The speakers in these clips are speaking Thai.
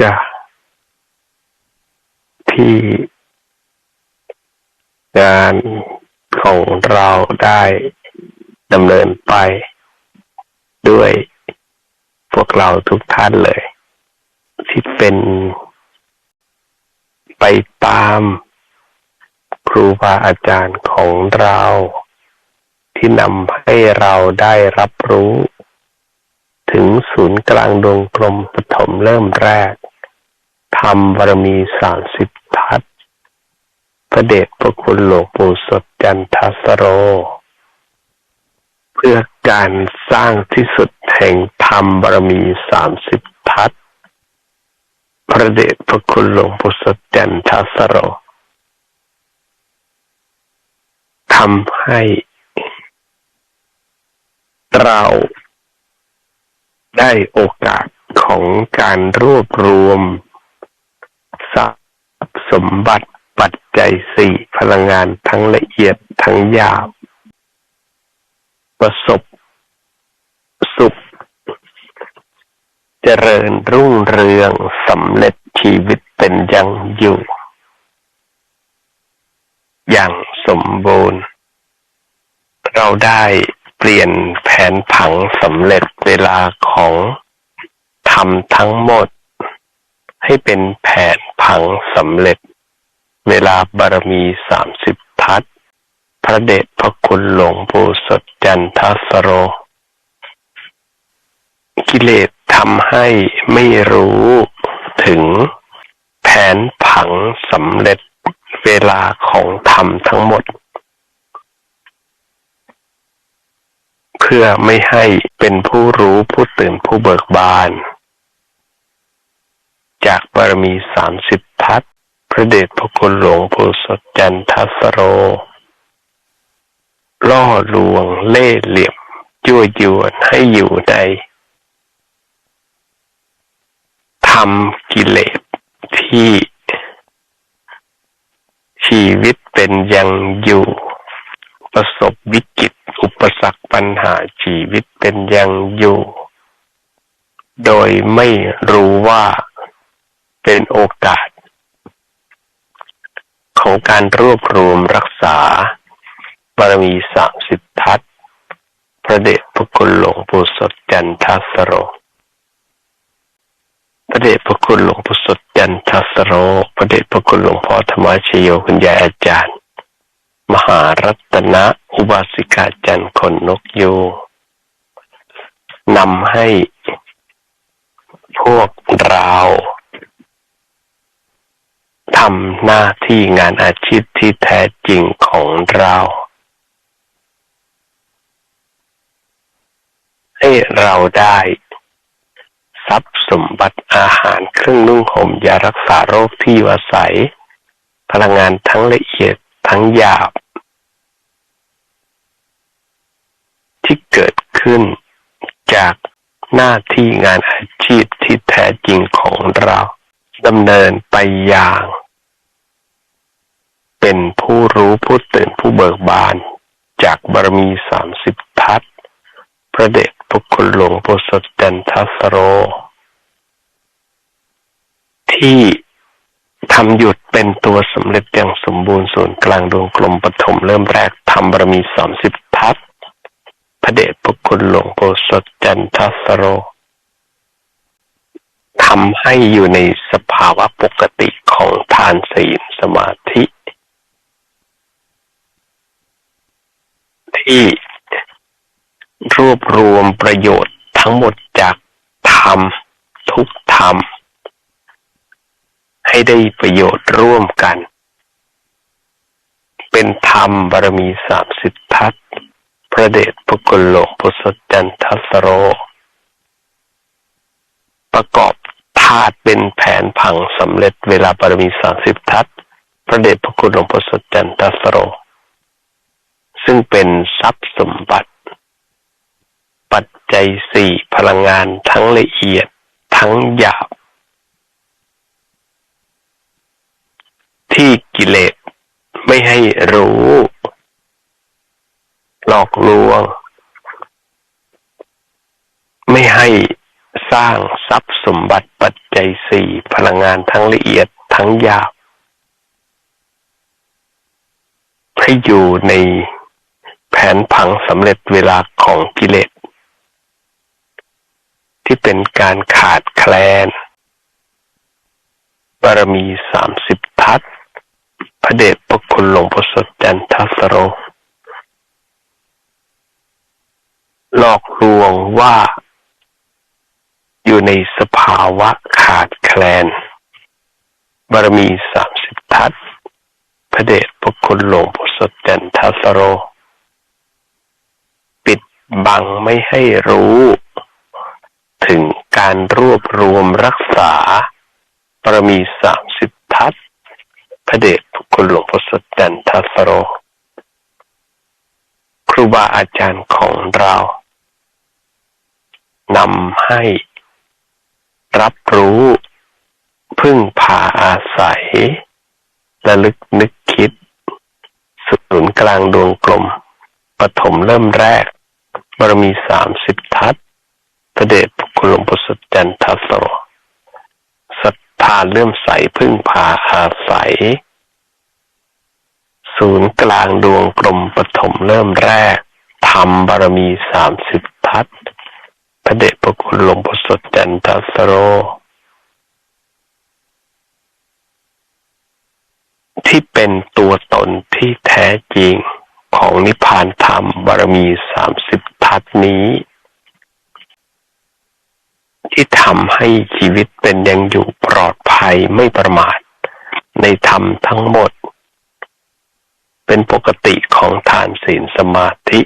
จะที่งานของเราได้ดำเนินไปด้วยพวกเราทุกท่านเลย ที่เป็นไปตามครูบาอาจารย์ของเรา ที่นำให้เราได้รับรู้ ถึงศูนย์กลางดวงกลมปฐมเริ่มแรกทำบารมีสามสิบทัศพระเดชพระคุณหลวงปู่สดจันทสโร เพื่อการสร้างที่สุดแห่งธรรมบารมีสามสิบทัศพระเดชพระคุณหลวงปู่สดจันทสโรทำให้เรา ได้โอกาสของการรวบรวมทรัพย์สมบัติปัจจัยสี่พลังงานทั้งละเอียดทั้งยาบประสบ สุข เจริญรุ่งเรืองสำเร็จชีวิตเป็นยังอยู่ อย่างสมบูรณ์ เราได้ เปลี่ยนแผนผังสำเร็จเวลาของทำทั้งหมด ให้เป็นแผนผังสำเร็จ เวลาบารมีสามสิบทัศพระเดชพระคุณหลวงปู่สดจันทสโร กิเลสทำให้ไม่รู้ถึงแผนผังสำเร็จเวลาของธรรมทั้งหมด เพื่อไม่ให้เป็นผู้รู้ผู้ตื่นผู้เบิกบาน จากบารมีสามสิบทัศพระเดชพระคุณหลวงปู่สดจันทัสโร ล่อลวงเล่เหลี่ยมยั่วยวนให้อยู่ในทำกิเลสที่ชีวิตเป็นยังอยู่ ประสบวิกฤตอุปสรรคปัญหาชีวิตเป็นยังอยู่ โดยไม่รู้ว่าเป็นโอกาส ของการรวบรวมรักษา บารมีสามสิบทัศพระเดชพระคุณหลวงปู่สดจันทสโร พระเดชพระคุณหลวงปู่สดจันทสโร พระเดชพระคุณหลวงพ่อธรรมชโยคุณยายอาจารย์ มหารัตนะอุบาสิกาจันทร์คนนกยูนำให้พวกเราทำหน้าที่งานอาชีพที่แท้จริงของเรา ให้เราได้ทรัพย์สมบัติอาหารเครื่องนุ่งห่มยารักษาโรคที่อยู่อาศัย พลังงานทั้งละเอียด ทั้งหยาบ ที่เกิดขึ้นจากหน้าที่งานอาชีพที่แท้จริงของเราดำเนินไปอย่าง เป็นผู้รู้ผู้ตื่นผู้เบิกบาน จากบารมีสามสิบทัศพระเดชพระคุณหลวงปู่สดจันทสโร ที่ ทำหยุดเป็นตัวสำเร็จอย่างสมบูรณ์ส่วนกลางดวงกลมปฐมเริ่มแรกทำบารมีสามสิบทัศพระเดชพระคุณหลวงปู่สดจันทสโรทำให้อยู่ในสภาวะปกติของทานศีลสมาธิ ที่รวบรวมประโยชน์ทั้งหมดจากธรรมทุกธรรม ให้ได้ประโยชน์ร่วมกัน เป็นธรรมบารมีสามสิบทัศพระเดชพระคุณหลวงพุทธจันทสโร ประกอบธาตุเป็นแผนผังสำเร็จเวลาบารมีสามสิบทัศพระเดชพระคุณหลวงพุทธจันทสโร ซึ่งเป็นทรัพย์สมบัติ ปัจจัยสี่พลังงานทั้งละเอียดทั้งหยาบ ที่กิเลสไม่ให้รู้ หลอกลวง ไม่ให้สร้างทรัพย์สมบัติปัจจัยสี่พลังงานทั้งละเอียดทั้งยาบให้อยู่ในแผนผังสำเร็จเวลาของกิเลสที่เป็นการขาดแคลนบารมีสามสิบทัศ พระเดชพระคุณหลวงพ่อสดจันทสโร หลอกลวงว่า อยู่ในสภาวะขาดแคลน บารมีสามสิบทัศพระเดชพระคุณหลวงพ่อสดจันทสโร ปิดบังไม่ให้รู้ ถึงการรวบรวมรักษาบารมีสามสิบทัศพระเดช คุณหลวงพ่อสดจันทสโร ครูบาอาจารย์ของเรานำให้รับรู้พึ่งพาอาศัยระลึกนึกคิดศูนย์กลางดวงกลมปฐมเริ่มแรก บารมีสามสิบทัศพระเดชพระคุณหลวงพ่อสดจันทโสศรัทธาเลื่อมใสพึ่งพาอาศัย ศูนย์กลางดวงกลมปฐมเริ่มแรกทำบารมีสามสิบทัศพระเดชพระคุณหลวงพ่อสดจันทสโร ที่เป็นตัวตนที่แท้จริงของนิพพานธรรมบารมีสามสิบทัศนี้ ที่ทำให้ชีวิตเป็นยังอยู่ปลอดภัยไม่ประมาท ในธรรมทั้งหมด เป็นปกติของทานศีลสมาธิ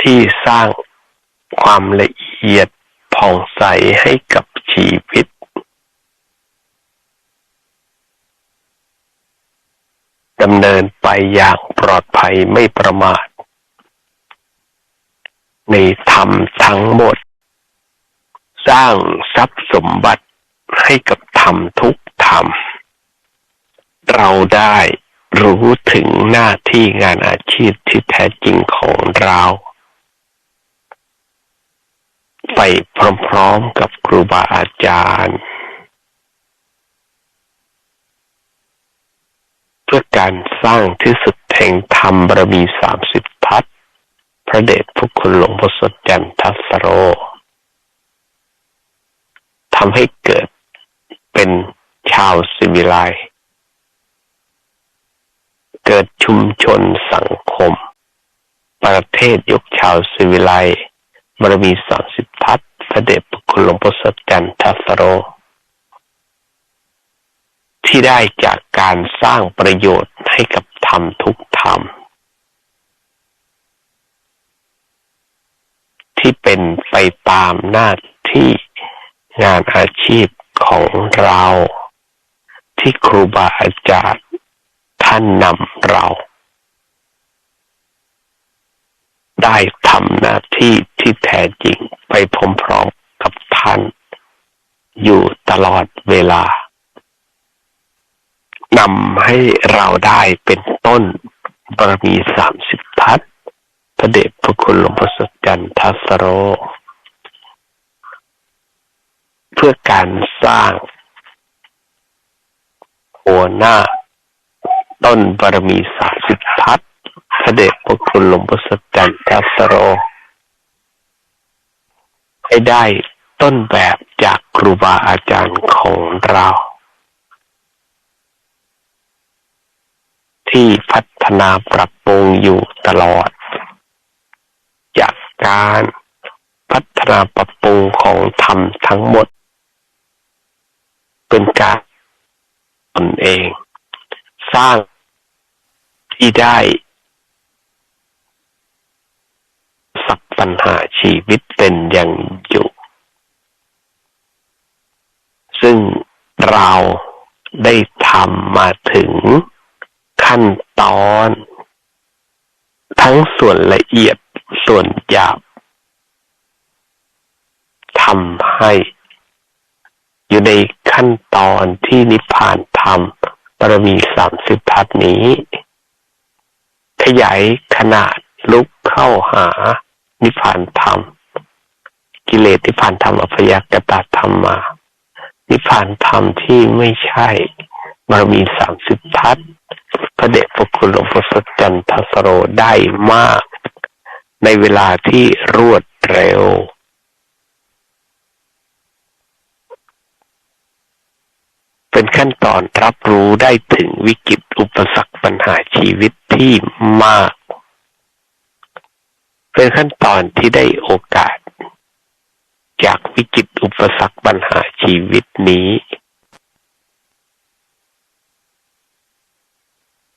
ที่สร้างความละเอียดผ่องใสให้กับชีวิต ดำเนินไปอย่างปลอดภัยไม่ประมาท ในธรรมทั้งหมด สร้างทรัพย์สมบัติให้กับธรรมทุกธรรม เราได้รู้ถึงหน้าที่งานอาชีพที่แท้จริงของเรา ไปพร้อมๆกับครูบาอาจารย์ เพื่อการสร้างที่สุดแห่งธรรมบารมีสามสิบทัศพระเดชพระคุณหลวงพ่อสดจันทัสโรทำให้เกิดเป็นชาวสิวิไล เกิดชุมชนสังคม ประเทศยกชาวสิวิไลบารมีสามสิบทัศพระเดชพระคุณหลวงพ่อสดจันทัสโร ที่ได้จากการสร้างประโยชน์ให้กับธรรมทุกธรรม ที่เป็นไปตามหน้าที่งานอาชีพของเรา ที่ครูบาอาจารย์านนำเรา ได้ทำหน้าที่ที่แท้จริงไปพร้อมๆกับท่าน อยู่ตลอดเวลานำให้เราได้เป็นต้นบารมีสามสิบทัศพระเดชพระคุณหลวงพ่อสดจันทัสโร เพื่อการสร้างหัวหน้า ต้นบารมีสามสิบทัศพระเดชพระคุณหลวงพ่อสจันทัสโรให้ได้ต้นแบบจากครูบาอาจารย์ของเรา ที่พัฒนาปรับปรุงอยู่ตลอด จากการพัฒนาปรับปรุงของธรรมทั้งหมด เป็นการตนเอง สร้าง ที่ได้สับปัญหาชีวิตเป็นอย่างอยู่ ซึ่งเราได้ทำมาถึงขั้นตอน ทั้งส่วนละเอียดส่วนหยาบทำให้ อยู่ในขั้นตอนที่นิพพานธรรมบารมีสามสิบทัศนี้ ขยายขนาดลุกเข้าหานิพพานธรรม กิเลสนิพพานธรรมอัพยากตาธรรมมา นิพพานธรรมที่ไม่ใช่บารมีสามสิบทัศพระเดชพระคุณหลวงพ่อสดจันทสโรได้มาก ในเวลาที่รวดเร็ว เป็นขั้นตอนรับรู้ได้ถึงวิกฤตอุปสรรคปัญหาชีวิต ที่มาก เป็นขั้นตอนที่ได้โอกาส จากวิกฤตอุปสรรคปัญหาชีวิตนี้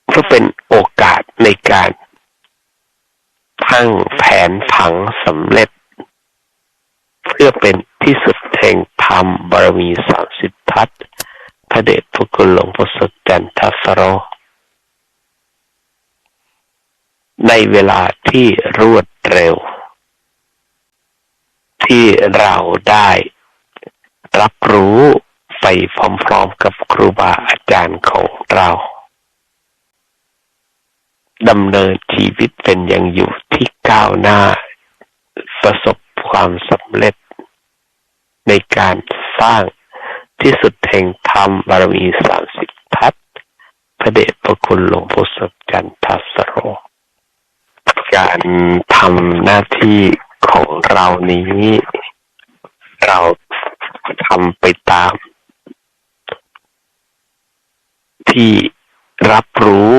เพื่อเป็นโอกาสในการทั้งแผนผังสำเร็จ เพื่อเป็นที่สุดแห่งธรรมบารมีสามสิบทัศพระเดชพระคุณหลวงพ่อสดจันทสโร ในเวลาที่รวดเร็ว ที่เราได้รับรู้ไปพร้อมๆกับครูบาอาจารย์ของเราดำเนินชีวิตเป็นอย่างอยู่ที่ก้าวหน้า ประสบความสำเร็จ ในการสร้างที่สุดแห่งธรรมบารมีสามสิบทัศพระเดชพระคุณหลวงพ่อสดจันทัสโร การทำหน้าที่ของเรานี้ เราทำไปตาม ที่รับรู้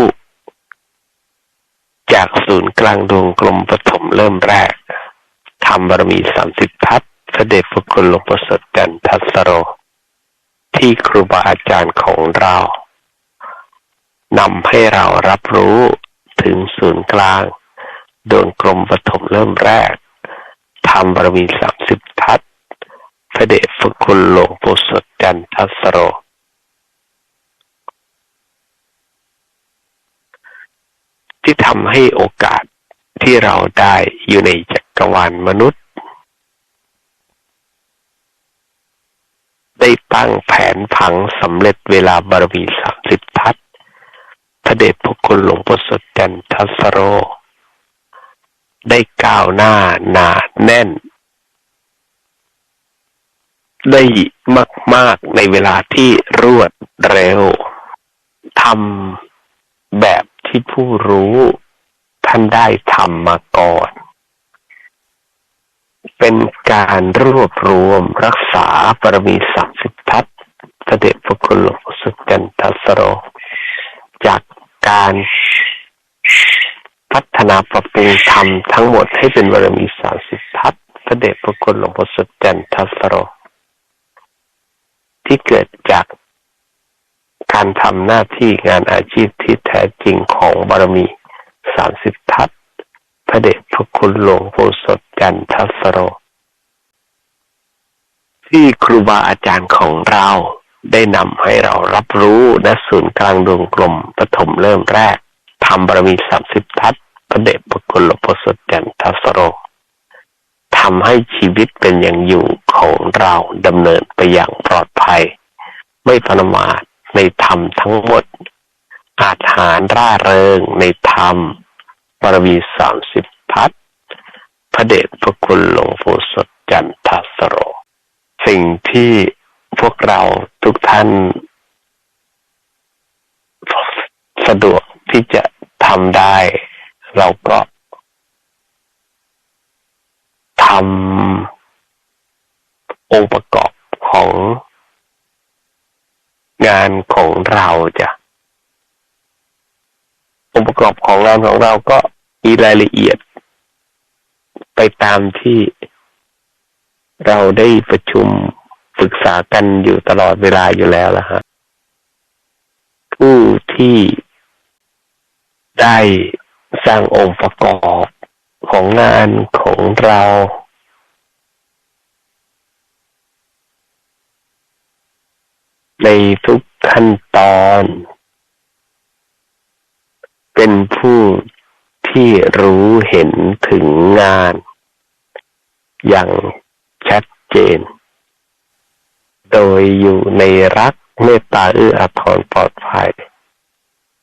จากศูนย์กลางดวงกลมปฐมเริ่มแรกทำบารมีสามสิบทัศเสด็จพระคุณหลวงพ่อสดจันทัสโร ที่ครูบาอาจารย์ของเรานำให้เรารับรู้ถึงศูนย์กลาง ดวงกลมปฐมเริ่มแรกทำบารมีสามสิบทัศพระเดชพระคุณหลวงปู่สดจันทัสโร ที่ทำให้โอกาสที่เราได้อยู่ในจักรวาลมนุษย์ ได้ตั้งแผนผังสำเร็จเวลาบารมีสามสิบทัศพระเดชพระคุณหลวงพ่สดจันทัสโร ได้ก้าวหน้าหนาแน่น ได้มาก ๆ ในเวลาที่รวดเร็วทำแบบที่ผู้รู้ท่านได้ทำมาก่อน เป็นการรวบรวมรักษาปรมีสามสิบทัศน์เด็จพระคุณหลวงพ่อสุจันทสโร จากการ พัฒนาปรับปรุงธรรมทั้งหมดให้เป็นบารมีสามสิบทัศน์เด็จพระคุณหลวงพ่อสุจันทสโร ที่เกิดจากการทำหน้าที่งานอาชีพที่แท้จริงของบารมีสามสิบทัศพระเดชพระคุณหลวงปู่สดจันทัสโร ที่ครูบาอาจารย์ของเราได้นำให้เรารับรู้ณศูนย์กลางดวงกลมปฐมเริ่มแรก ทำบารมีสามสิบทัศพระเดชพระคุณหลวงปู่สดจันทัสโรทำให้ชีวิตเป็นอย่างอยู่ของเราดำเนินไปอย่างปลอดภัย ไม่พนมาทในธรรมทั้งหมด อาหารร่าเริงในธรรมบารมีสามสิบพัฒพระเดชพระคุณหลวงปู่สดจันทสโร สิ่งที่พวกเราทุกท่าน สะดวกที่จะ ทำได้ เราก็ทำองค์ประกอบของงานของเราจะองค์ประกอบของงานของเราก็มีรายละเอียด ไปตามที่เราได้ประชุมปรึกษากันอยู่ตลอดเวลาอยู่แล้วละฮะผู้ที่ ได้สร้างองค์ประกอบของงานของเราในทุกขั้นตอน เป็นผู้ที่รู้เห็นถึงงาน อย่างชัดเจน โดยอยู่ในรักเมตตาเอื้ออาทรปลอดภัย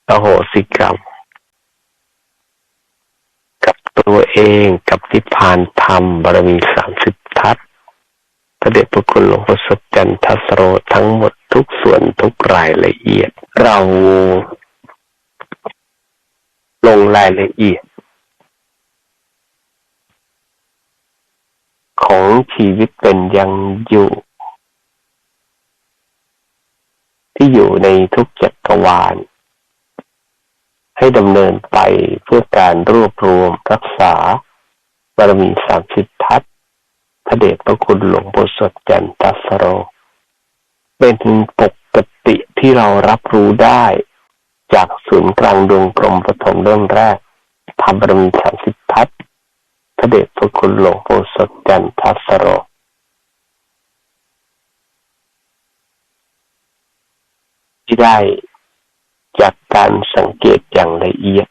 อโหสิกรรม ตัวเองกับทิพานธรรมบารมีสามสิบทัศพระเดชพระคุณหลวงพ่อสดจันทสโรทั้งหมดทุกส่วนทุกรายละเอียด เราลงรายละเอียด ของชีวิตเป็นยังอยู่ ที่อยู่ในทุกจักรวาล ให้ดำเนินไปเพื่อการรวบรวมรักษาบารมีสามสิบทัศพระเดชพระคุณหลวงปู่สดจันทสโร เป็นปกติที่เรารับรู้ได้จากศูนย์กลางดวงกลมปฐมเริ่มแรกทำบารมีสามสิบทัศพระเดชพระคุณหลวงปู่สดจันทสโรที่ได้ จากการสังเกตอย่างละเอียด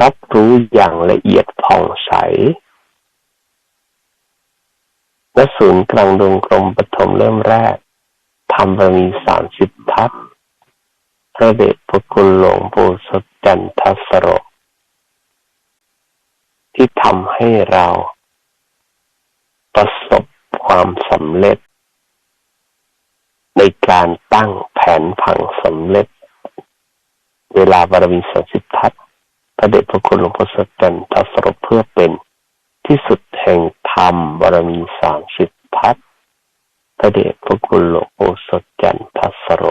รับรู้อย่างละเอียดผ่องใสและศูนย์กลางดวงกลมปฐมเริ่มแรกทำบารมีสามสิบทัศพระเดชพระคุณหลวงปู่สดจันทสโรที่ทำให้เรา ประสบความสำเร็จ ในการตั้งแผนผังสำเร็จ เวลาบารมีสามสิบทัศพระเดชพระคุณหลวงพ่อสดจันทสโรเพื่อเป็นที่สุดแห่งธรรมบารมีสามสิบทัศพระเดชพระคุณหลวงพ่อสจันทสโร